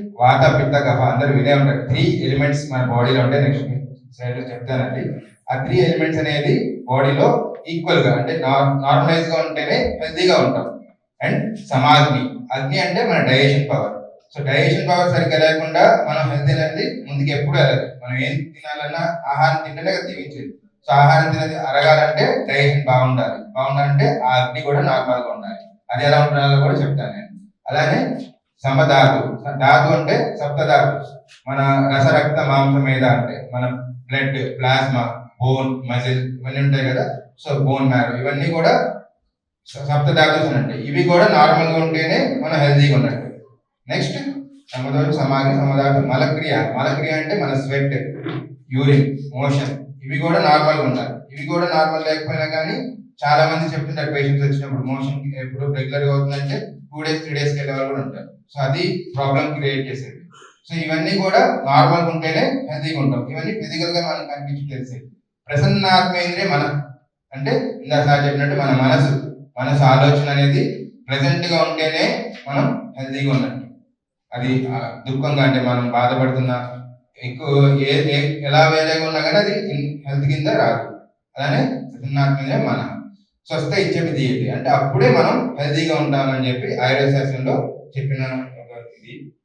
వాత పిత్త కఫ అందరు వినే ఉంటారు. త్రీ ఎలిమెంట్స్ మన బాడీలో ఉంటాయి. నెక్స్ట్ స్లైడ్లో చెప్తానండి. ఆ త్రీ ఎలిమెంట్స్ అనేది బాడీలో ఈక్వల్గా అంటే నార్మలైజ్గా ఉంటేనే హెల్దీగా ఉంటాం. అండ్ సమాగ్ని అగ్ని అంటే మన digestion power so digestion power సరిగ్గా లేకుండా మనం హెల్త్ అనేది ముందుకు ఎప్పుడు వెళ్ళదు. మనం ఏం తినాలన్నా ఆహారం తింటేనే కదా జీవించేది. సో ఆహారం తినేది అరగాలంటే డైజెషన్ బాగుండాలి. బాగుండాలంటే ఆ అగ్ని కూడా నార్మల్గా ఉండాలి. అది ఎలా ఉండాలో కూడా చెప్తాను నేను. అలానే సమధాతు. ధాతు అంటే సప్తధాతు. మన రసరక్త మాంసం మీద అంటే మన బ్లడ్ ప్లాస్మా బోన్ మజిల్ ఇవన్నీ ఉంటాయి కదా. So bone marrow. ఇవన్నీ కూడా సప్తధాతుస్ అంటే ఇవి కూడా నార్మల్గా ఉంటేనే మనం హెల్తీగా ఉన్నట్టు నెక్స్ట్ సమధాతు సమాజ సమధాతు మలక్రియ. మలక్రియ అంటే మన స్వెట్ యూరిన్ మోషన్. ఇవి కూడా నార్మల్గా ఉండాలి. ఇవి కూడా నార్మల్ లేకపోయినా కానీ చాలా మంది చెప్తుంటారు పేషెంట్స్ వచ్చినప్పుడు మోషన్ ఎప్పుడు రెగ్యులర్గా అవుతుందంటే టూ డేస్ త్రీ డేస్ వెళ్ళే వాళ్ళు కూడా ఉంటారు. సో అది ప్రాబ్లం క్రియేట్ చేసేది. సో ఇవన్నీ కూడా నార్మల్ ఉంటేనే హెల్తీగా ఉంటాం. ఇవన్నీ ఫిజికల్గా మనకు కనిపించి తెలిసేది ప్రసన్నాత్మేంద్రియ మన. అంటే ఇందాక సార్ చెప్పినట్టు మన మనసు మనసు ఆలోచన అనేది ప్రజెంట్గా ఉంటేనే మనం హెల్తీగా ఉన్నట్టు అది దుఃఖంగా అంటే మనం బాధపడుతున్న ఎక్కువ ఏ ఏ- ఎలా వేరేగా ఉన్నా కానీ అది హెల్త్ కింద రాదు. అలానే ప్రసన్నాత్మేంద్రియ మన. స్వస్థ ఇచ్చేది అంటే అప్పుడే మనం హెల్దీగా ఉంటామని చెప్పి ఆయుర్వేద శాస్త్రంలో చెప్పిన ఒక ఇది.